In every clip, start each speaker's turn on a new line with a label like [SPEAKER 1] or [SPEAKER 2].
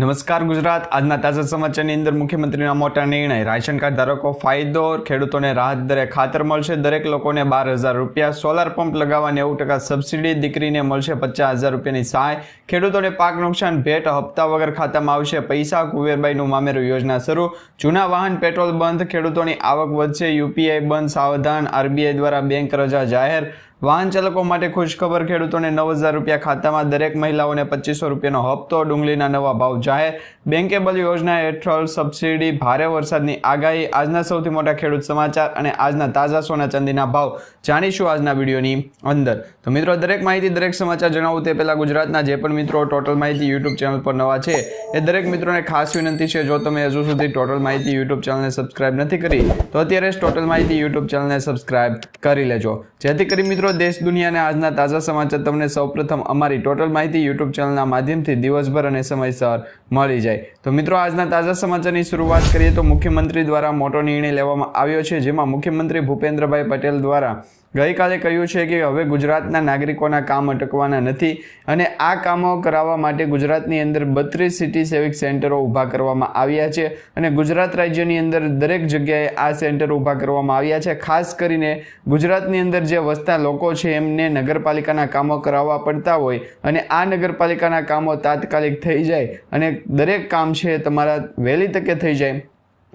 [SPEAKER 1] નમસ્કાર ગુજરાત. આજના તાજા સમાચારની અંદર મુખ્યમંત્રીના મોટા નિર્ણય. રાશન કાર્ડ ધારકો ફાયદો ખેડૂતોને રાહત દરે ખાતર મળશે. દરેક લોકોને બાર હજાર રૂપિયા સોલાર પંપ લગાવવા નેવું ટકા સબસિડી દીકરીને મળશે પચાસ હજાર રૂપિયાની સહાય. ખેડૂતોને પાક નુકસાન ભેટ હપ્તા વગર ખાતામાં આવશે પૈસા. કુવેરબાઈનું મામેરું યોજના શરૂ. જૂના વાહન, પેટ્રોલ બંધ. ખેડૂતોની આવક વધશે. યુપીઆઈ બંધ. સાવધાન. આરબીઆઈ દ્વારા બેંક રજા જાહેર. વાહન ચાલકો માટે ખુશખબર ખેડૂતોને નવ હજાર રૂપિયા ખાતામાં દરેક મહિલાઓને પચીસો રૂપિયાનો હપ્તો, ડુંગળીના નવા ભાવ જાહેર. બેન્કેબલ યોજના હેઠળ સબસિડી, ભારે વરસાદની આગાહી, આજના સૌથી મોટા ખેડૂત સમાચાર અને આજના તાજા સોના ચાંદીના ભાવ જાણીશું આજના વિડીયોની અંદર. તો મિત્રો, દરેક માહિતી, દરેક સમાચાર જણાવું તે પહેલાં ગુજરાતના જે પણ મિત્રો ટોટલ માહિતી યુટ્યુબ ચેનલ પર નવા છે, એ દરેક મિત્રોને ખાસ વિનંતી છે, જો તમે હજુ સુધી ટોટલ માહિતી યુટ્યુબ ચેનલને સબસ્ક્રાઇબ નથી કરી, તો અત્યારે જ ટોટલ માહિતી યુટ્યુબ ચેનલને સબસ્ક્રાઇબ કરી લેજો. જેથી કરી મિત્રો દેશ દુનિયાના આજના તાજા સમાચાર તમને સૌપ્રથમ અમારી ટોટલ માહિતી યુટ્યુબ ચેનલના માધ્યમથી દિવસભર અને સમયસર મળી જાય. તો મિત્રો, આજના તાજા સમાચારની શરૂઆત કરીએ તો મુખ્યમંત્રી દ્વારા મોટો નિર્ણય લેવામાં આવ્યો છે, જેમાં મુખ્યમંત્રી ભૂપેન્દ્રભાઈ પટેલ દ્વારા ગઈકાલે કહ્યું છે કે હવે ગુજરાતના નાગરિકોના કામ અટકવાના નથી અને આ કામો કરાવવા માટે ગુજરાતની અંદર બત્રીસ સિટી સેવિક સેન્ટરો ઊભા કરવામાં આવ્યા છે અને ગુજરાત રાજ્યની અંદર દરેક જગ્યાએ આ સેન્ટર ઊભા કરવામાં આવ્યા છે. ખાસ કરીને ગુજરાતની અંદર જે વસતા લોકો છે, એમને નગરપાલિકાના કામો કરાવવા પડતા હોય અને આ નગરપાલિકાના કામો તાત્કાલિક થઈ જાય અને દરેક કામ છે તમારા વહેલી તકે થઈ જાય.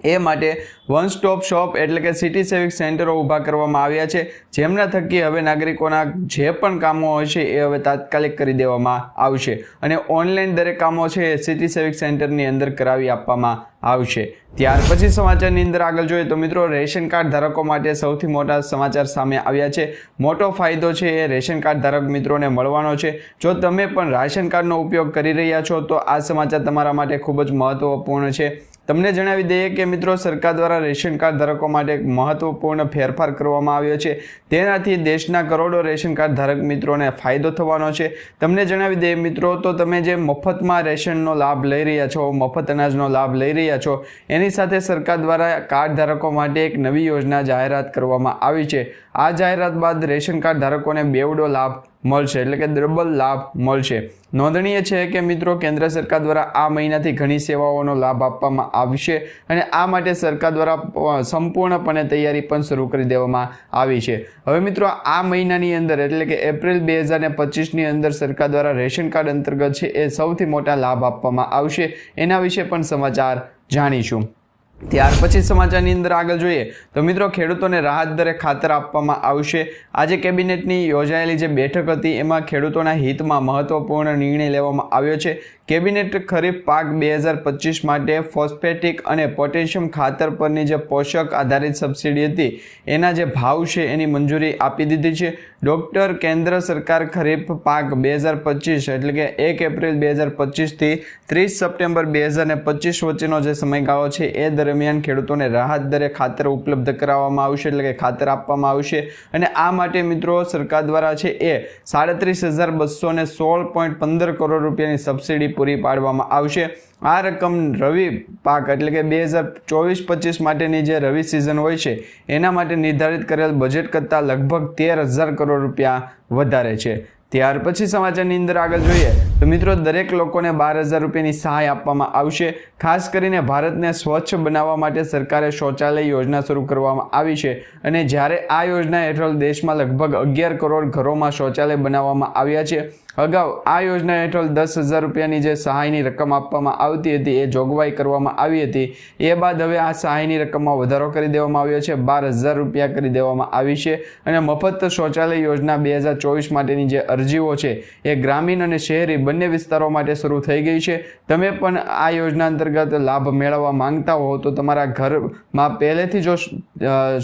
[SPEAKER 1] એ માટે વન સ્ટોપ શોપ એટલે કે સિટી સેવિક સેન્ટરો ઊભા કરવામાં આવ્યા છે. જેમના થકી હવે નાગરિકોના જે પણ કામો છે એ હવે તાત્કાલિક કરી દેવામાં આવશે અને ઓનલાઈન દરેક કામો છે એ સિટી સેવિક સેન્ટરની અંદર કરાવી આપવામાં આવશે. ત્યાર પછી સમાચારની અંદર આગળ જોઈએ તો મિત્રો રેશન કાર્ડ ધારકો માટે સૌથી મોટા સમાચાર સામે આવ્યા છે. મોટો ફાયદો છે એ રેશન કાર્ડ ધારક મિત્રોને મળવાનો છે. જો તમે પણ રાશન કાર્ડનો ઉપયોગ કરી રહ્યા છો તો આ સમાચાર તમારા માટે ખૂબ જ મહત્વપૂર્ણ છે. તમને જણાવી દઈએ કે મિત્રો સરકાર દ્વારા રેશન કાર્ડ ધારકો માટે એક મહત્વપૂર્ણ ફેરફાર કરવામાં આવ્યો છે. તેનાથી દેશના કરોડો રેશન કાર્ડ ધારક મિત્રોને ફાયદો થવાનો છે. તમને જણાવી દઈએ મિત્રો, તો તમે જે મફતમાં રેશનનો લાભ લઈ રહ્યા છો, મફત અનાજનો લાભ લઈ રહ્યા છો, એની સાથે સરકાર દ્વારા કાર્ડ ધારકો માટે એક નવી યોજના જાહેરાત કરવામાં આવી છે. આ જાહેરાત બાદ રેશન કાર્ડ ધારકોને બેવડો લાભ મળશે, એટલે કે ડબલ લાભ મળશે. નોંધનીય છે કે મિત્રો, કેન્દ્ર સરકાર દ્વારા આ મહિનાથી ઘણી સેવાઓનો લાભ આપવામાં આવશે અને આ માટે સરકાર દ્વારા સંપૂર્ણપણે તૈયારી પણ શરૂ કરી દેવામાં આવી છે. હવે મિત્રો, આ મહિનાની અંદર, એટલે કે એપ્રિલ બે હજાર ને પચીસની અંદર સરકાર દ્વારા રેશન કાર્ડ અંતર્ગત છે એ સૌથી મોટા લાભ આપવામાં આવશે. એના વિશે પણ સમાચાર જાણીશું. ત્યાર પછી સમાચારની અંદર આગળ જોઈએ તો મિત્રો ખેડૂતોને રાહત દરે ખાતર આપવામાં આવશે. આજે કેબિનેટની યોજાયેલી જે બેઠક હતી, એમાં ખેડૂતોના હિતમાં મહત્વપૂર્ણ નિર્ણય લેવામાં આવ્યો છે. કેબિનેટ ખરીફ પાક બે હજાર પચીસ માટે ફોસ્ફેટિક અને પોટેશિયમ ખાતર પરની જે પોષક આધારિત સબસિડી હતી, એના જે ભાવ છે એની મંજૂરી આપી દીધી છે. ડોક્ટર કેન્દ્ર સરકાર ખરીફ પાક બે હજાર પચીસ, એટલે કે એક એપ્રિલ બે હજાર પચીસથી ત્રીસ સપ્ટેમ્બર બે હજાર પચીસ વચ્ચેનો જે સમયગાળો છે, એ દરમિયાન ખેડૂતોને રાહત દરે ખાતર ઉપલબ્ધ કરાવવામાં આવશે, એટલે કે ખાતર આપવામાં આવશે. અને આ માટે મિત્રો સરકાર દ્વારા છે એ સાડત્રીસ હજાર બસો સોળ પોઈન્ટ પંદર કરોડ રૂપિયાની સબસિડી પૂરી પાડવામાં આવશે. આ રકમ રવિ પાક એટલે કે બે હજાર ચોવીસ પચીસ માટેની જે રવિ સિઝન હોય છે, એના માટે નિર્ધારિત કરેલ બજેટ કરતાં લગભગ તેર હજાર કરોડ રૂપિયા વધારે છે. ત્યાર પછી સમાચારની અંદર આગળ જોઈએ, તો મિત્રો દરેક લોકોને બાર હજાર રૂપિયાની સહાય આપવામાં આવશે. ખાસ કરીને ભારતને સ્વચ્છ બનાવવા માટે સરકારે શૌચાલય યોજના શરૂ કરવામાં આવી છે અને જ્યારે આ યોજના હેઠળ દેશમાં લગભગ અગિયાર કરોડ ઘરોમાં શૌચાલય બનાવવામાં આવ્યા છે અગાઉ આ યોજના હેઠળ દસ હજાર રૂપિયાની જે સહાયની રકમ આપવામાં આવતી હતી, એ જોગવાઈ કરવામાં આવી હતી. એ બાદ હવે આ સહાયની રકમમાં વધારો કરી દેવામાં આવ્યો છે. બાર હજાર રૂપિયા કરી દેવામાં આવી છે અને મફત શૌચાલય યોજના બે હજાર ચોવીસ માટેની જે અરજીઓ છે, એ ગ્રામીણ અને શહેરી બંને વિસ્તારો માટે શરૂ થઈ ગઈ છે. તમે પણ આ યોજના અંતર્ગત લાભ મેળવવા માંગતા હો તો તમારા ઘરમાં પહેલેથી જો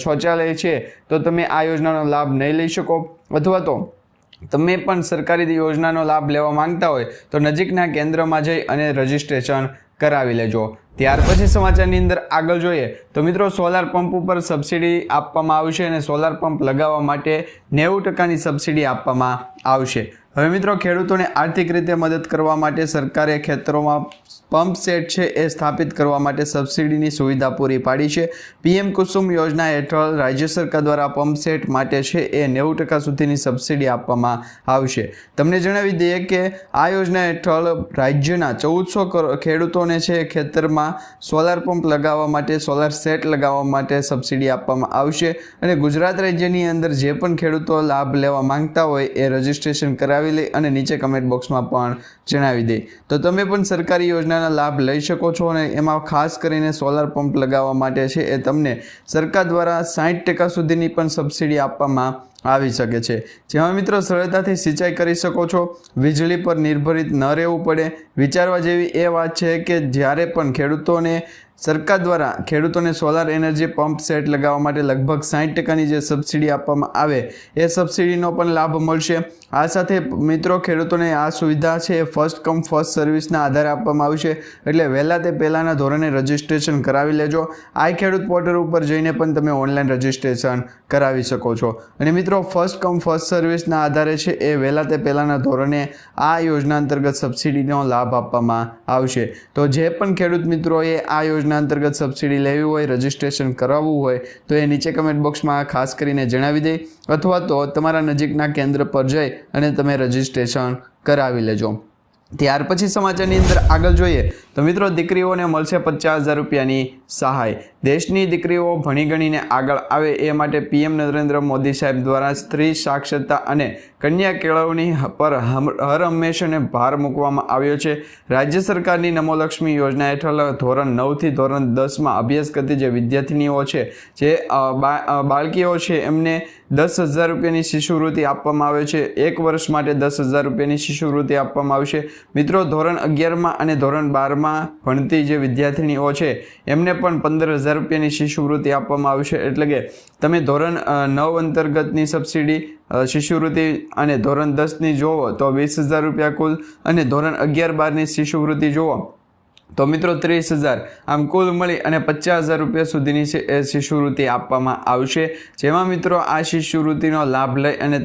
[SPEAKER 1] શૌચાલય છે તો તમે આ યોજનાનો લાભ નહીં લઈ શકો. અથવા તો તમે પણ સરકારી યોજનાનો લાભ લેવા માંગતા હોય તો નજીકના કેન્દ્રમાં જઈ અને રજીસ્ટ્રેશન કરાવી લેજો. ત્યાર પછી સમાચારની અંદર આગળ જોઈએ તો મિત્રો સોલાર પંપ ઉપર સબસિડી આપવામાં આવશે અને સોલાર પંપ લગાવવા માટે નેવું ટકાની સબસિડી આપવામાં આવશે. હવે મિત્રો, ખેડૂતોને આર્થિક રીતે મદદ કરવા માટે સરકારે ખેતરોમાં પંપ સેટ છે એ સ્થાપિત કરવા માટે સબસિડીની સુવિધા પૂરી પાડી છે. પીએમ કુસુમ યોજના હેઠળ રાજ્ય સરકાર દ્વારા પંપ સેટ માટે છે એ નેવું ટકા સુધીની સબસિડી આપવામાં આવશે. તમને જણાવી દઈએ કે આ યોજના હેઠળ રાજ્યના ચૌદસો ખેડૂતોને છે ખેતરમાં સોલાર પંપ લગાવવા માટે, સોલાર સેટ લગાવવા માટે સબસિડી આપવામાં આવશે અને ગુજરાત રાજ્યની અંદર જે પણ ખેડૂતો લાભ લેવા માંગતા હોય એ રજીસ્ટ્રેશન કરાવી લે અને નીચે કમેન્ટ બોક્સમાં પણ જણાવી દે. તો તમે પણ સરકારી યોજનાના લાભ લઈ શકો છો અને એમાં ખાસ કરીને સોલાર પંપ લગાવવા માટે છે એ તમને સરકાર દ્વારા સાઠ ટકા સુધીની પણ સબસિડી આપવામાં આવી શકે છે. જેમાં મિત્રો સરળતાથી સિંચાઈ કરી શકો છો, વીજળી પર નિર્ભરિત ન રહેવું પડે. વિચારવા જેવી એ વાત છે કે જ્યારે પણ ખેડૂતોને સરકાર દ્વારા ખેડૂતોને સોલાર એનર્જી પંપ સેટ લગાવવા માટે લગભગ સાઠ ટકાની જે સબસિડી આપવામાં આવે, એ સબસિડીનો પણ લાભ મળશે. આ સાથે મિત્રો, ખેડૂતોને આ સુવિધા છે એ ફર્સ્ટ કમ ફર્સ્ટ સર્વિસના આધારે આપવામાં આવશે એટલે વહેલા તે પહેલાંના ધોરણે રજિસ્ટ્રેશન કરાવી લેજો. આ ખેડૂત પોર્ટલ ઉપર જઈને પણ તમે ઓનલાઈન રજિસ્ટ્રેશન કરાવી શકો છો. અને મિત્રો ફર્સ્ટ કમ ફર્સ્ટ સર્વિસના આધારે છે, એ વહેલા તે પહેલાંના ધોરણે આ યોજના અંતર્ગત સબસિડીનો લાભ આપવામાં આવશે. તો જે પણ ખેડૂત મિત્રોએ આ યોજના અંતર્ગત સબસિડી લેવી હોય, રજિસ્ટ્રેશન કરાવવું હોય, તો એ નીચે કમેન્ટ બોક્સમાં ખાસ કરીને જણાવી દે. અથવા તો તમારા નજીકના કેન્દ્ર પર જઈ અને તમે રજિસ્ટ્રેશન કરાવી લેજો. ત્યાર પછી સમાચારની અંદર આગળ જોઈએ તો મિત્રો દીકરીઓને મળશે પચાસ હજાર રૂપિયાની સહાય. દેશની દીકરીઓ ભણી ગણીને આગળ આવે એ માટે પીએમ નરેન્દ્ર મોદી સાહેબ દ્વારા સ્ત્રી સાક્ષરતા અને કન્યા કેળવણી પર હર હંમેશને ભાર મૂકવામાં આવ્યો છે. રાજ્ય સરકારની નમોલક્ષ્મી યોજના હેઠળ ધોરણ નવથી ધોરણ દસમાં અભ્યાસ કરતી જે વિદ્યાર્થીનીઓ છે, જે બાળકીઓ છે, એમને દસ હજાર રૂપિયાની શિષ્યવૃત્તિ આપવામાં આવે છે. એક વર્ષ માટે દસ હજાર રૂપિયાની શિષ્યવૃત્તિ આપવામાં આવશે. મિત્રો, ધોરણ અગિયારમાં અને ધોરણ બારમાં ભણતી જે વિદ્યાર્થીનીઓ છે, એમને પણ પંદર હજાર રૂપિયાની શિષ્યવૃત્તિ આપવામાં આવશે એટલે કે તમે ધોરણ નવ અંતર્ગતની સબસિડી શિષ્યવૃત્તિ અને ધોરણ દસની જોવો તો વીસ હજાર રૂપિયા કુલ અને ધોરણ અગિયાર બારની શિષ્યવૃત્તિ જોવો. તો મિત્રો ત્રીસ હજાર. આમ કુલ મળી અને પચાસ હજાર રૂપિયા સુધીની શિષ્યવૃત્તિ આપવામાં આવશે. જેમાં મિત્રો આ શિષ્યવૃત્તિનો લાભ લઈ અને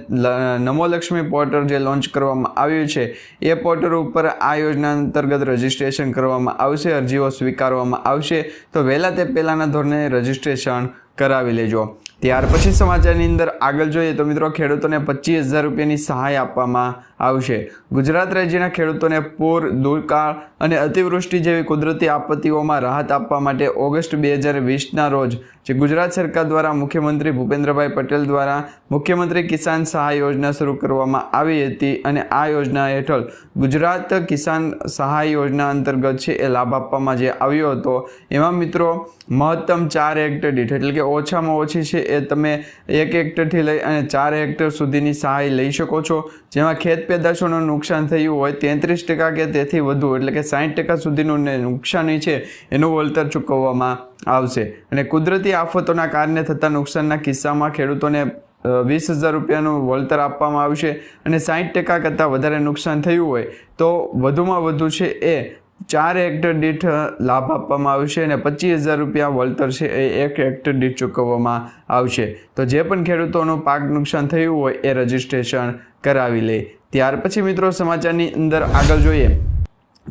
[SPEAKER 1] નમોલક્ષ્મી પોર્ટલ જે લોન્ચ કરવામાં આવ્યું છે, એ પોર્ટલ ઉપર આ યોજના અંતર્ગત રજિસ્ટ્રેશન કરવામાં આવશે, અરજીઓ સ્વીકારવામાં આવશે. તો વહેલા તે પહેલાંના ધોરણે રજિસ્ટ્રેશન કરાવી લેજો. ત્યાર પછી સમાચારની અંદર આગળ જોઈએ તો મિત્રો ખેડૂતોને પચીસ હજાર રૂપિયાની સહાય આપવામાં આવશે. ગુજરાત રાજ્યના ખેડૂતોને પૂર દુષ્કાળ અને અતિવૃષ્ટિ જેવી કુદરતી આપત્તિઓમાં રાહત આપવા માટે ઓગસ્ટ બે હજાર વીસના રોજ, જે ગુજરાત સરકાર દ્વારા મુખ્યમંત્રી ભૂપેન્દ્રભાઈ પટેલ દ્વારા મુખ્યમંત્રી કિસાન સહાય યોજના શરૂ કરવામાં આવી હતી અને આ યોજના હેઠળ ગુજરાત કિસાન સહાય યોજના અંતર્ગત છે એ લાભ આપવામાં જે આવ્યો હતો. એમાં મિત્રો, મહત્તમ ચાર હેક્ટર દીઠ, એટલે કે ઓછામાં ઓછી છે એ તમે એક હેક્ટરથી લઈ અને ચાર હેક્ટર સુધીની સહાય લઈ શકો છો. જેમાં ખેત પેદાશોનું નુકસાન થયું હોય તેત્રીસ ટકા કે તેથી વધુ, એટલે કે સાઠ ટકા સુધીનું નુકસાની છે, એનું વળતર ચૂકવવામાં આવશે. અને કુદરતી આફતોના કારણે થતા નુકસાનના કિસ્સામાં ખેડૂતોને વીસ હજાર રૂપિયાનું વળતર આપવામાં આવશે અને સાઠ ટકા કરતાં વધારે નુકસાન થયું હોય તો વધુમાં વધુ છે એ ચાર હેક્ટર દીઠ લાભ આપવામાં આવશે અને પચીસ હજાર રૂપિયા વળતર છે એ એક હેક્ટર દીઠ ચૂકવવામાં આવશે. તો જે પણ ખેડૂતોનું પાક નુકસાન થયું હોય એ રજિસ્ટ્રેશન કરાવી લે. ત્યાર પછી મિત્રો સમાચારની અંદર આગળ જોઈએ.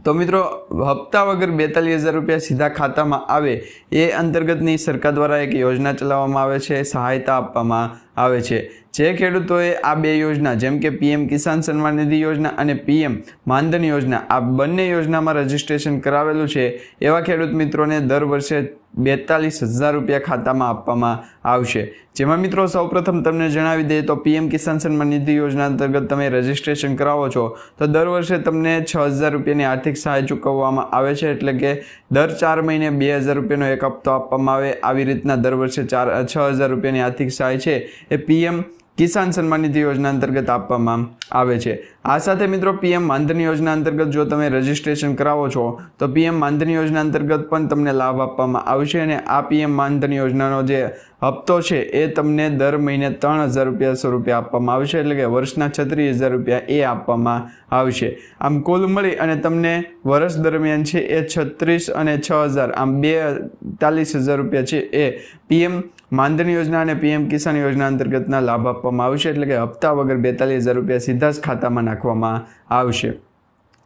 [SPEAKER 1] તો મિત્રો, હપ્તા વગર બેતાલીસ હજાર રૂપિયા સીધા ખાતામાં આવે એ અંતર્ગતની સરકાર દ્વારા એક યોજના ચલાવવામાં આવે છે, સહાયતા આપવામાં આવે છે. જે ખેડૂતોએ આ બે યોજના, જેમ કે પીએમ કિસાન સન્માન નિધિ યોજના અને પીએમ માનધન યોજના, આ બંને યોજનામાં રજીસ્ટ્રેશન કરાવેલું છે. એવા ખેડૂત મિત્રોને દર વર્ષે બેતાલીસ હજાર રૂપિયા ખાતામાં આપવામાં આવશે. જેમાં મિત્રો સૌપ્રથમ તમને જણાવી દઈએ તો પીએમ કિસાન સન્માન નિધિ યોજના અંતર્ગત તમે રજીસ્ટ્રેશન કરાવો છો, તો દર વર્ષે તમને છ હજાર રૂપિયાની આર્થિક સહાય ચૂકવવામાં આવે છે. એટલે કે દર ચાર મહિને બે હજાર રૂપિયાનો એક હપ્તો આપવામાં આવે. આવી રીતના દર વર્ષે ચાર, છ હજાર રૂપિયાની આર્થિક સહાય છે. એ પીએમ કિસાન સન્માન નિધિ યોજના અંતર્ગત આપવામાં આવે છે. આ સાથે મિત્રો પીએમ માનધન યોજના અંતર્ગત જો તમે રજીસ્ટ્રેશન કરાવો છો, તો પીએમ માનધન યોજના અંતર્ગત પણ તમને લાભ આપવામાં આવશે અને આ પીએમ માનધન યોજનાનો જે હપ્તો છે, એ તમને દર મહિને ત્રણ હજાર રૂપિયા સ્વરૂપે આપવામાં આવશે, એટલે કે વર્ષના છત્રીસ હજાર રૂપિયા એ આપવામાં આવશે. આમ કુલ મળી અને તમને વર્ષ દરમિયાન છે એ છત્રીસ અને છ હજાર, આમ બે ચાલીસ હજાર રૂપિયા છે એ પીએમ માનધન યોજના અને પીએમ કિસાન યોજના અંતર્ગતના લાભ આપવામાં આવશે એટલે કે હપ્તા વગર બેતાલીસ હજાર રૂપિયા સીધા જ ખાતામાં નાખવામાં આવશે.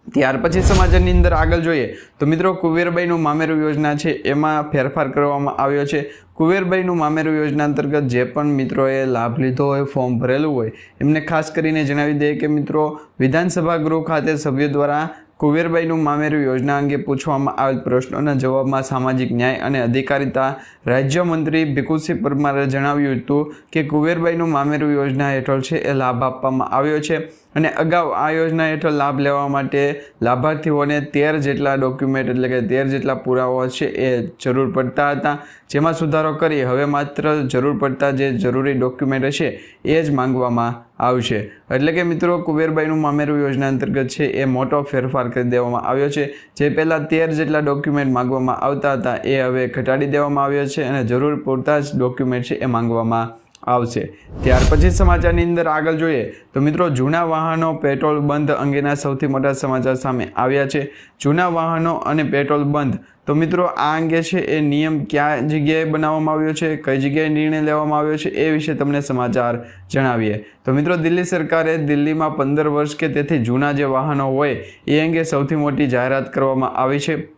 [SPEAKER 1] ત્યાર પછી સમાજની અંદર આગળ જોઈએ તો મિત્રો કુવેરબાઈનું મામેરું યોજના છે, એમાં ફેરફાર કરવામાં આવ્યો છે. કુવેરબાઈનું મામેરું યોજના અંતર્ગત જે પણ મિત્રોએ લાભ લીધો હોય, ફોર્મ ભરેલું હોય, એમને ખાસ કરીને જણાવી દઈએ કે મિત્રો વિધાનસભા ગૃહ ખાતે સભ્યો દ્વારા કુવેરબાઈનું મામેરું યોજના અંગે પૂછવામાં આવેલ પ્રશ્નોના જવાબમાં સામાજિક ન્યાય અને અધિકારિતા રાજ્યમંત્રી ભીખુસિંહ પરમારે જણાવ્યું હતું કે કુવેરબાઈનું મામેરું યોજના હેઠળ છે એ લાભ આપવામાં આવ્યો છે અને અગાઉ આ યોજના હેઠળ લાભ લેવા માટે લાભાર્થીઓને તેર જેટલા ડોક્યુમેન્ટ એટલે કે તેર જેટલા પુરાવા છે એ જરૂર પડતા હતા. જેમાં સુધારો કરી હવે માત્ર જરૂર પડતા જે જરૂરી ડોક્યુમેન્ટ હશે એ જ માંગવામાં આવશે. એટલે કે મિત્રો કુબેરબાઈનું મામેરું યોજના અંતર્ગત છે, એ મોટો ફેરફાર કરી દેવામાં આવ્યો છે. જે પહેલાં તેર જેટલા ડોક્યુમેન્ટ માંગવામાં આવતા હતા, એ હવે ઘટાડી દેવામાં આવ્યો છે અને જરૂર પૂરતા જ ડોક્યુમેન્ટ છે એ માંગવામાં આવશે. ત્યાર પછી સમાચારની અંદર આગળ જોઈએ તો મિત્રો, જૂના વાહનો પેટ્રોલ બંધ અંગેના સૌથી મોટા સમાચાર સામે આવ્યા છે. જૂના વાહનો અને પેટ્રોલ બંધ. તો મિત્રો, આ અંગે છે એ નિયમ ક્યાં જગ્યાએ બનાવવામાં આવ્યો છે, કઈ જગ્યાએ નિર્ણય લેવામાં આવ્યો છે એ વિશે તમને સમાચાર જણાવીએ. તો મિત્રો, દિલ્હી સરકારે દિલ્હીમાં પંદર વર્ષ કે તેથી જૂના જે વાહનો હોય એ અંગે સૌથી મોટી જાહેરાત કરવામાં આવી છે.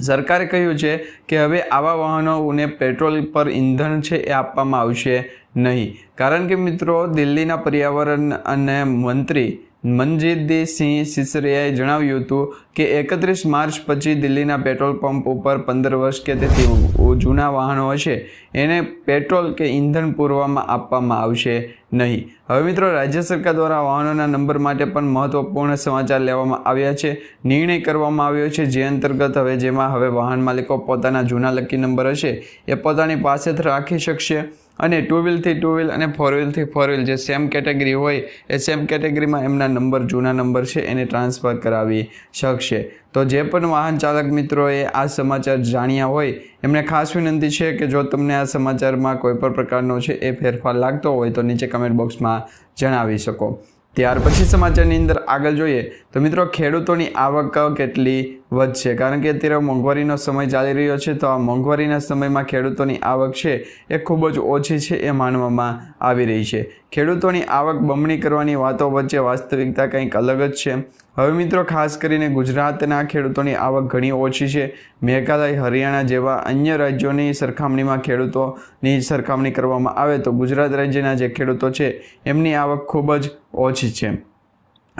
[SPEAKER 1] સરકારે કહ્યું છે કે હવે આવા વાહનોને પેટ્રોલ પર ઈંધણ છે એ આપવામાં આવશે નહીં. કારણ કે મિત્રો, દિલ્હીના પર્યાવરણ અને મંત્રી મનજીતસિંહ સિસરિયાએ જણાવ્યું હતું કે એકત્રીસ માર્ચ પછી દિલ્હીના પેટ્રોલ પંપ ઉપર પંદર વર્ષ કે તેથી જૂના વાહનો હશે. એને પેટ્રોલ કે ઈંધણ પૂરવામાં આપવામાં આવશે નહીં. હવે મિત્રો, રાજ્ય સરકાર દ્વારા વાહનોના નંબર માટે પણ મહત્વપૂર્ણ સમાચાર લેવામાં આવ્યા છે. નિર્ણય કરવામાં આવ્યો છે જે અંતર્ગત હવે જેમાં હવે વાહન માલિકો પોતાના જૂના લકી નંબર હશે એ પોતાની પાસે રાખી શકશે. અને ટુ વ્હીલથી ટુ વ્હીલ અને ફોર વ્હીલથી ફોર વ્હીલ જે સેમ કેટેગરી હોય, એ સેમ કેટેગરીમાં એમના નંબર જૂના નંબર છે, એને ટ્રાન્સફર કરાવી શકશે. તો જે પણ વાહન ચાલક મિત્રોએ આ સમાચાર જાણ્યા હોય, એમને ખાસ વિનંતી છે કે જો તમને આ સમાચારમાં કોઈ પણ પ્રકારનો છે એ ફેરફાર લાગતો હોય, તો નીચે કમેન્ટ બોક્સમાં જણાવી શકો. ત્યાર પછી સમાચારની અંદર આગળ જોઈએ, તો મિત્રો ખેડૂતોની આવક કેટલી વધશે. કારણ કે અત્યારે મોંઘવારીનો સમય ચાલી રહ્યો છે, તો આ મોંઘવારીના સમયમાં ખેડૂતોની આવક છે એ ખૂબ જ ઓછી છે એ માનવામાં આવી રહી છે. ખેડૂતોની આવક બમણી કરવાની વાતો વચ્ચે વાસ્તવિકતા કંઈક અલગ જ છે. હવે મિત્રો, ખાસ કરીને ગુજરાતના ખેડૂતોની આવક ઘણી ઓછી છે. મેઘાલય, હરિયાણા જેવા અન્ય રાજ્યોની સરખામણીમાં ખેડૂતોની સરખામણી કરવામાં આવે તો ગુજરાત રાજ્યના જે ખેડૂતો છે, એમની આવક ખૂબ જ ઓછી છે.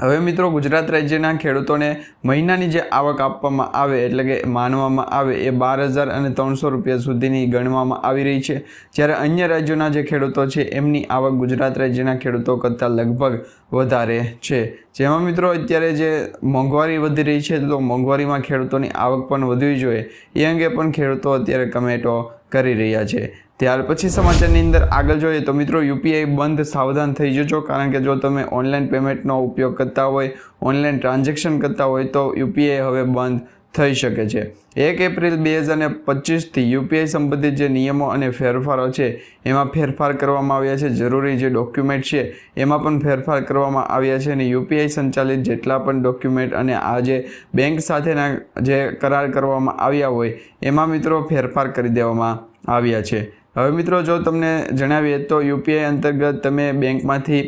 [SPEAKER 1] હવે મિત્રો ગુજરાત રાજ્યના ખેડૂતોને મહિનાની જે આવક આપવામાં આવે એટલે કે માનવામાં આવે એ બાર હજાર અને ત્રણસો રૂપિયા સુધીની ગણવામાં આવી રહી છે. જ્યારે અન્ય રાજ્યોના જે ખેડૂતો છે, એમની આવક ગુજરાત રાજ્યના ખેડૂતો કરતાં લગભગ વધારે છે. જેમાં મિત્રો અત્યારે જે મોંઘવારી વધી રહી છે, તો મોંઘવારીમાં ખેડૂતોની આવક પણ વધવી જોઈએ. એ અંગે પણ ખેડૂતો અત્યારે કમેન્ટો કરી રહ્યા છે. ત્યાર પછી સમાચારની અંદર આગળ જોઈએ તો મિત્રો યુપીઆઈ બંધ સાવધાન થઈ જજો, કારણ કે જો તમે ઓનલાઈન પેમેન્ટનો ઉપયોગ કરતા હોય, ઓનલાઈન ટ્રાન્ઝેક્શન કરતા હોય તો યુપીઆઈ હવે બંધ થઈ શકે છે. એક એપ્રિલ બે હજાર પચીસથી યુપીઆઈ સંબંધિત જે નિયમો અને ફેરફારો છે, એમાં ફેરફાર કરવામાં આવ્યા છે. જરૂરી જે ડોક્યુમેન્ટ છે, એમાં પણ ફેરફાર કરવામાં આવ્યા છે અને યુપીઆઈ સંચાલિત જેટલા પણ ડોક્યુમેન્ટ અને આ જે બેંક સાથેના જે કરાર કરવામાં આવ્યા હોય, એમાં મિત્રો ફેરફાર કરી દેવામાં આવ્યા છે. હવે મિત્રો જો તમને જણાવીએ તો યુપીઆઈ અંતર્ગત તમે બેંકમાંથી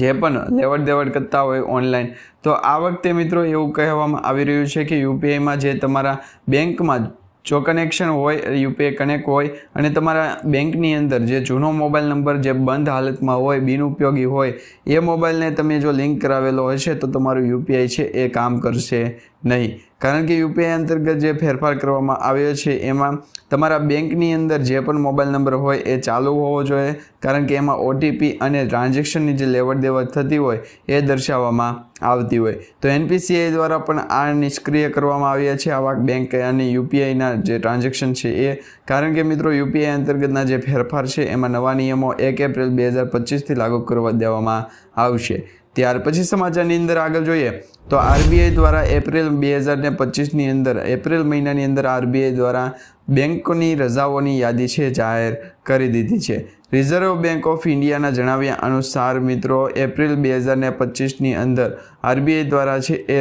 [SPEAKER 1] જે પણ લેવડ દેવડ કરતા હોય ઓનલાઈન, તો આ વખતે મિત્રો એવું કહેવામાં આવી રહ્યું છે કે યુપીઆઈમાં જે તમારા બેંકમાં જો કનેક્શન હોય, યુપીઆઈ કનેક્ટ હોય અને તમારા બેંકની અંદર જે જૂનો મોબાઈલ નંબર જે બંધ હાલતમાં હોય, બિનઉપયોગી હોય, એ મોબાઈલને તમે જો લિંક કરાવેલો હશે તો તમારું યુપીઆઈ છે એ કામ કરશે નહીં. કારણ કે યુપીઆઈ અંતર્ગત જે ફેરફાર કરવામાં આવ્યો છે, એમાં તમારા બેંકની અંદર જે પણ મોબાઈલ નંબર હોય એ ચાલુ હોવો જોઈએ, કારણ કે એમાં ઓટીપી અને ટ્રાન્ઝેક્શનની જે લેવડ દેવડ થતી હોય એ દર્શાવવામાં આવતી હોય. તો એનપીસીઆઈ દ્વારા પણ આ નિષ્ક્રિય કરવામાં આવ્યા છે, આવા બેંક અને યુપીઆઈના જે ટ્રાન્ઝેક્શન છે એ. કારણ કે મિત્રો, યુપીઆઈ અંતર્ગતના જે ફેરફાર છે, એમાં નવા નિયમો એક એપ્રિલ બે હજાર પચીસથી લાગુ કરવા દેવામાં આવશે. ત્યાર પછી સમાચારની અંદર આગળ જોઈએ તો આરબીઆઈ દ્વારા એપ્રિલ બે હજાર ને પચીસની અંદર, એપ્રિલ મહિનાની અંદર આરબીઆઈ દ્વારા બેંકોની રજાઓની યાદી છે જાહેર કરી દીધી છે. રિઝર્વ બેંક ઓફ ઇન્ડિયાના જણાવ્યા અનુસાર મિત્રો, એપ્રિલ બે હજાર ને પચીસની અંદર આરબીઆઈ દ્વારા છે એ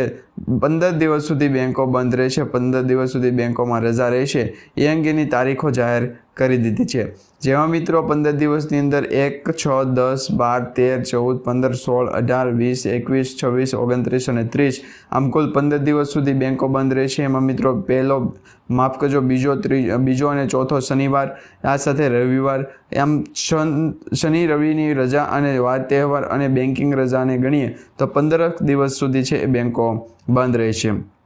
[SPEAKER 1] પંદર દિવસ સુધી બેંકો બંધ રહેશે, પંદર દિવસ સુધી બેંકોમાં રજા રહેશે. એ અંગેની તારીખો જાહેર કરી દીધી છે. જેમાં મિત્રો પંદર દિવસની અંદર એક, છ, દસ, બાર, તેર, ચૌદ, પંદર, સોળ, અઢાર, વીસ, એકવીસ, છવ્વીસ, ઓગણત્રીસ અને ત્રીસ. આમ કુલ પંદર દિવસ સુધી બેંકો બંધ રહેશે. એમાં મિત્રો પહેલો માફ કરજો, બીજો ત્રીજો બીજો અને ચોથો શનિવાર, આ સાથે રવિવાર. એમ શન- રવિની રજા અને વાર, તહેવાર અને બેન્કિંગ રજાને ગણીએ તો પંદર દિવસ સુધી છે એ બેંકો બંધ રહેશે.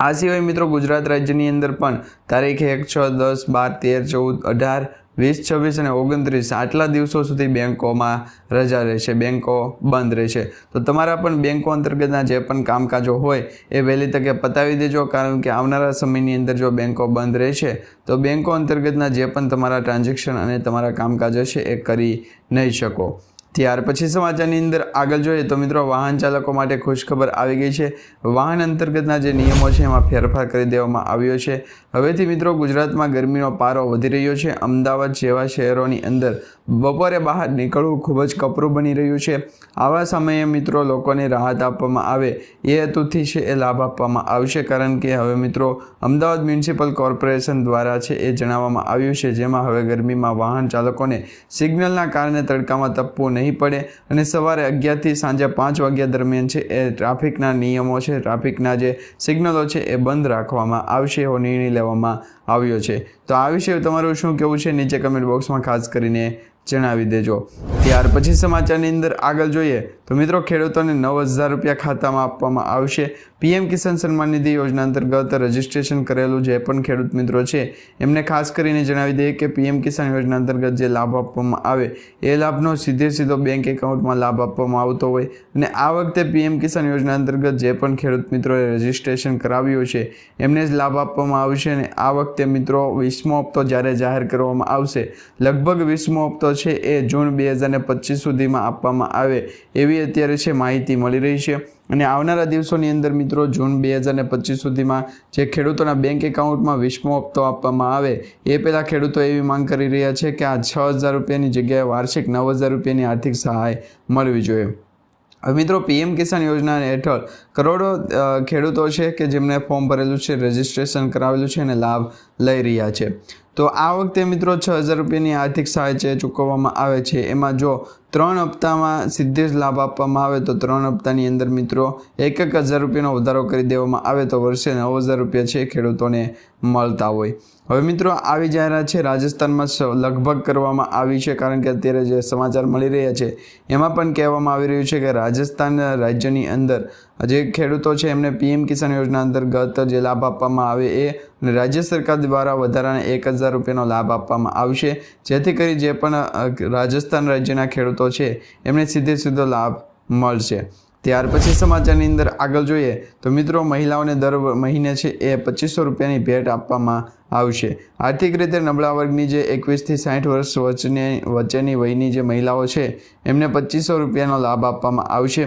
[SPEAKER 1] આ સિવાય મિત્રો ગુજરાત રાજ્યની અંદર પણ તારીખ એક, છ, દસ, બાર, તેર, ચૌદ, અઢાર, વીસ, છવ્વીસ અને ઓગણત્રીસ આટલા દિવસો સુધી બેન્કોમાં રજા રહેશે બેન્કો બંધ રહેશે. તો તમારા પણ બેંકો અંતર્ગતના જે પણ કામકાજો હોય એ વહેલી તકે પતાવી દેજો, કારણ કે આવનારા સમયની અંદર જો બેન્કો બંધ રહેશે, તો બેન્કો અંતર્ગતના જે પણ તમારા ટ્રાન્ઝેક્શન અને તમારા કામકાજ હશે એ કરી નહીં શકો. ત્યાર પછી સમાચારની અંદર આગળ જોઈએ તો મિત્રો, વાહન ચાલકો માટે ખુશખબર આવી ગઈ છે. વાહન અંતર્ગતના જે નિયમો છે એમાં ફેરફાર કરી દેવામાં આવ્યો છે. હવેથી મિત્રો, ગુજરાતમાં ગરમીનો પારો વધી રહ્યો છે. અમદાવાદ જેવા શહેરોની અંદર બપોરે બહાર નીકળવું ખૂબ જ કપરું બની રહ્યું છે. આવા સમયે મિત્રો લોકોને રાહત આપવામાં આવે એ હેતુથી છે એ લાભ આપવામાં આવશે. કારણ કે હવે મિત્રો અમદાવાદ મ્યુનિસિપલ કોર્પોરેશન દ્વારા છે એ જણાવવામાં આવ્યું છે. જેમાં હવે ગરમીમાં વાહન ચાલકોને સિગ્નલના કારણે તડકામાં તપવું નહીં પડે અને સવારે અગિયારથી સાંજે પાંચ વાગ્યા દરમિયાન છે એ ટ્રાફિકના નિયમો છે, ટ્રાફિકના જે સિગ્નલો છે એ બંધ રાખવામાં આવશે એવો નિર્ણય લેવામાં આવ્યો છે. તો આ વિશે તમારું શું કહેવું છે? નીચે કમેન્ટ બોક્સમાં ખાસ કરીને જણાવી દેજો. ત્યાર પછી સમાચારની અંદર આગળ જોઈએ તો મિત્રો ખેડૂતોને નવ હજાર રૂપિયા ખાતામાં આપવામાં આવશે. પીએમ કિસાન સન્માન નિધિ યોજના અંતર્ગત રજીસ્ટ્રેશન કરેલું જે પણ ખેડૂત મિત્રો છે, એમને ખાસ કરીને જણાવી દઈએ કે પીએમ કિસાન યોજના અંતર્ગત જે લાભ આપવામાં આવે, એ લાભનો સીધે સીધો બેંક એકાઉન્ટમાં લાભ આપવામાં આવતો હોય અને આ વખતે પીએમ કિસાન યોજના અંતર્ગત જે પણ ખેડૂત મિત્રોએ રજીસ્ટ્રેશન કરાવ્યું છે, એમને જ લાભ આપવામાં આવશે અને આ વખતે મિત્રો વીસમો હપ્તો જ્યારે જાહેર કરવામાં આવશે, લગભગ વીસમો હપ્તો છે એ જૂન બે હજાર પચીસ સુધીમાં આપવામાં આવે એવી અત્યારે છે માહિતી મળી રહી છે. અને આવનારા દિવસોની અંદર મિત્રો જૂન બે હજાર પચીસ સુધીમાં જે ખેડૂતોના બેંક એકાઉન્ટમાં વીસમો હપ્તો આપવામાં આવે, એ પહેલાં ખેડૂતો એવી માંગ કરી રહ્યા છે કે આ છ હજાર રૂપિયાની જગ્યાએ વાર્ષિક નવ હજાર રૂપિયાની આર્થિક સહાય મળવી જોઈએ. મિત્રો પીએમ કિસાન યોજના હેઠળ કરોડો ખેડૂતો છે કે જેમણે ફોર્મ ભરેલું છે રજિસ્ટ્રેશન કરાવેલું છે અને લાભ લઈ રહ્યા છે. તો આ વખતે મિત્રો છ હજાર રૂપિયાની આર્થિક સહાય છે ચૂકવવામાં આવે છે. એમાં જો ત્રણ હપ્તામાં સીધે જ લાભ આપવામાં આવે તો ત્રણ હપ્તાની અંદર મિત્રો એક એક હજાર રૂપિયાનો વધારો કરી દેવામાં આવે તો વર્ષે નવ હજાર રૂપિયા છે ખેડૂતોને મળતા હોય. હવે મિત્રો આવી જાહેરાત છે, રાજસ્થાનમાં લગભગ કરવામાં આવી છે કારણ કે અત્યારે જે સમાચાર મળી રહ્યા છે, એમાં પણ કહેવામાં આવી રહ્યું છે કે રાજસ્થાન રાજ્યની અંદર જે ખેડૂતો છે, એમને પીએમ કિસાન યોજના અંતર્ગત જે લાભ આપવામાં આવે એ રાજ્ય સરકાર દ્વારા વધારાના એક હજાર રૂપિયાનો લાભ આપવામાં આવશે. જેથી કરી જે પણ રાજસ્થાન રાજ્યના ખેડૂતો છે, એમને સીધે સીધો લાભ મળશે. ત્યાર પછી સમાચારની અંદર આગળ જોઈએ તો મિત્રો મહિલાઓને દર મહિને છે એ પચીસો રૂપિયાની ભેટ આપવામાં આવશે. આર્થિક રીતે નબળા વર્ગની જે એકવીસથી સાઠ વર્ષ વચ્ચેની વચ્ચેની વયની જે મહિલાઓ છે, એમને પચીસો રૂપિયાનો લાભ આપવામાં આવશે.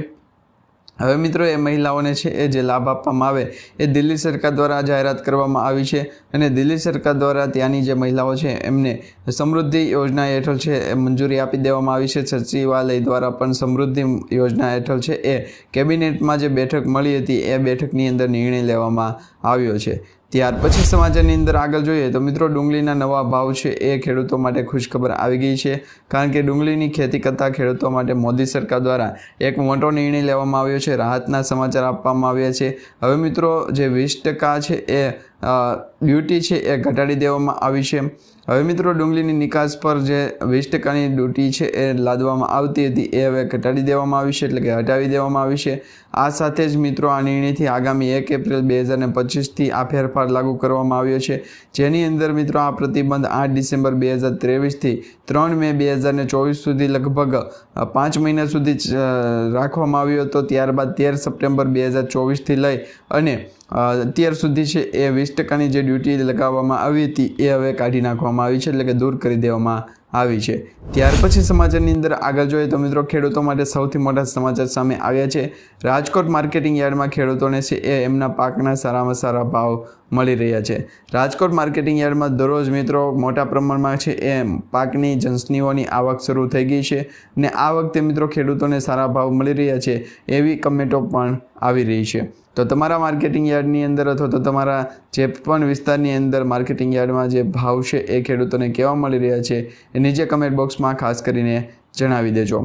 [SPEAKER 1] હવે મિત્રો, એ મહિલાઓને છે, એ જે લાભ આપવામાં આવે, એ દિલ્હી સરકાર દ્વારા જાહેરાત કરવામાં આવી છે અને દિલ્હી સરકાર દ્વારા ત્યાંની જે મહિલાઓ છે, એમને સમૃદ્ધિ યોજના હેઠળ છે, એ મંજૂરી આપી દેવામાં આવી છે. સચિવાલય દ્વારા પણ સમૃદ્ધિ યોજના હેઠળ છે, એ કેબિનેટમાં જે બેઠક મળી હતી, એ બેઠકની અંદર નિર્ણય લેવામાં આવ્યો છે. ત્યાર પછી સમાચારની અંદર આગળ જોઈએ તો મિત્રો ડુંગળીના નવા ભાવ છે એ ખેડૂતો માટે ખુશખબર આવી ગઈ છે. કારણ કે ડુંગળીની ખેતી કરતા ખેડૂતો માટે મોદી સરકાર દ્વારા એક મોટો નિર્ણય લેવામાં આવ્યો છે. રાહતના સમાચાર આપવામાં આવ્યા છે. હવે મિત્રો જે વીસ ટકા છે એ ડ્યુટી છે એ ઘટાડી દેવામાં આવી છે. હવે મિત્રો, ડુંગળીની નિકાસ પર જે વીસ ટકાની ડ્યુટી છે એ લાદવામાં આવતી હતી, એ હવે ઘટાડી દેવામાં આવી છે એટલે કે હટાવી દેવામાં આવી છે. આ સાથે જ મિત્રો, આ નિર્ણયથી આગામી એક એપ્રિલ બે હજાર પચીસથી આ ફેરફાર લાગુ કરવામાં આવ્યો છે. જેની અંદર મિત્રો, આ પ્રતિબંધ આઠ ડિસેમ્બર બે હજાર ત્રેવીસથી ત્રણ મે બે હજાર ચોવીસ સુધી લગભગ પાંચ મહિના સુધી રાખવામાં આવ્યો હતો. ત્યારબાદ તેર સપ્ટેમ્બર બે હજાર ચોવીસથી લઈ અને અત્યાર સુધી છે એ વીસ ટકાની જે ડ્યુટી લગાવવામાં આવી હતી, એ હવે કાઢી નાખવામાં આવી છે, એટલે કે દૂર કરી દેવામાં આવી છે. ત્યાર પછી સમાચારની અંદર આગળ જોઈએ તો મિત્રો ખેડૂતો માટે સૌથી મોટા સમાચાર સામે આવ્યા છે. રાજકોટ માર્કેટિંગ યાર્ડમાં ખેડૂતોને છે એ એમના પાકના સારામાં સારા ભાવ મળી રહ્યા છે. રાજકોટ માર્કેટિંગ યાર્ડમાં દરરોજ મિત્રો મોટા પ્રમાણમાં છે એ પાકની જંસનીઓની આવક શરૂ થઈ ગઈ છે ને આ વખતે મિત્રો ખેડૂતોને સારા ભાવ મળી રહ્યા છે એવી કમેન્ટો પણ આવી રહી છે. તો તમારા માર્કેટિંગ યાર્ડની અંદર અથવા તો તમારા જે પણ વિસ્તારની અંદર માર્કેટિંગ યાર્ડમાં જે ભાવ છે એ ખેડૂતોને કેવા મળી રહ્યા છે એ નીચે કમેન્ટ બોક્સમાં ખાસ કરીને જણાવી દેજો.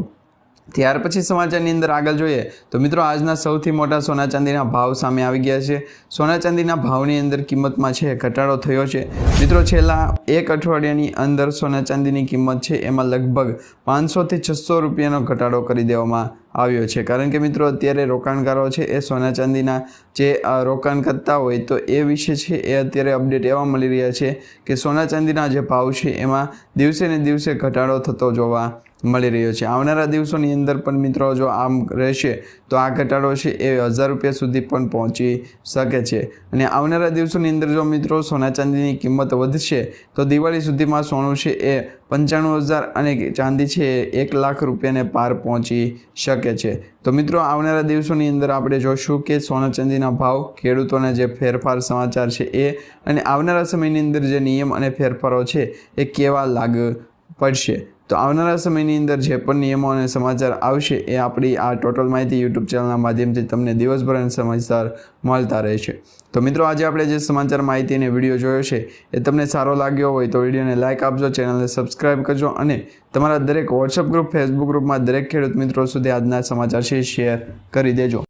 [SPEAKER 1] ત્યાર પછી સમાચારની અંદર આગળ જોઈએ તો મિત્રો આજના સૌથી મોટા સોના ચાંદીના ભાવ સામે આવી ગયા છે. સોના ચાંદીના ભાવની અંદર કિંમતમાં છે ઘટાડો થયો છે. મિત્રો છેલ્લા એક અઠવાડિયાની અંદર સોના ચાંદીની કિંમત છે એમાં લગભગ પાંચસોથી છસો રૂપિયાનો ઘટાડો કરી દેવામાં આવ્યો છે. કારણ કે મિત્રો અત્યારે રોકાણકારો છે એ સોના ચાંદીના જે રોકાણ કરતા હોય તો એ વિશે છે એ અત્યારે અપડેટ એવા મળી રહ્યા છે કે સોના ચાંદીના જે ભાવ છે એમાં દિવસે ને દિવસે ઘટાડો થતો જોવા મળી રહ્યો છે. આવનારા દિવસોની અંદર પણ મિત્રો જો આમ રહેશે, તો આ ઘટાડો છે એ હજાર રૂપિયા સુધી પણ પહોંચી શકે છે. અને આવનારા દિવસોની અંદર જો મિત્રો સોના ચાંદીની કિંમત વધશે, તો દિવાળી સુધીમાં સોનું છે એ પંચાણું હજાર અને ચાંદી છે એ એક લાખ રૂપિયાને પાર પહોંચી શકે છે. તો મિત્રો આવનારા દિવસોની અંદર આપણે જોશું કે સોના ચાંદીના ભાવ ખેડૂતોના જે ફેરફાર સમાચાર છે એ અને આવનારા સમયની અંદર જે નિયમ અને ફેરફારો છે એ કેવા લાગ, પડશે. તો આવનારા સમયની અંદર જે પણ નિયમો અને સમાચાર આવશે એ આપણી આ ટોટલ માહિતી યુટ્યુબ ચેનલના માધ્યમથી તમને દિવસભર અને સમાચાર મળતા રહેશે. તો મિત્રો, આજે આપણે જે સમાચાર, માહિતી અને વીડિયો જોયો છે, એ તમને સારો લાગ્યો હોય તો વિડીયોને લાઇક આપજો ચેનલને સબસ્ક્રાઈબ કરજો અને તમારા દરેક વોટ્સઅપ ગ્રુપ ફેસબુક ગ્રુપમાં દરેક ખેડૂત મિત્રો સુધી આજના સમાચાર છે શેર કરી દેજો.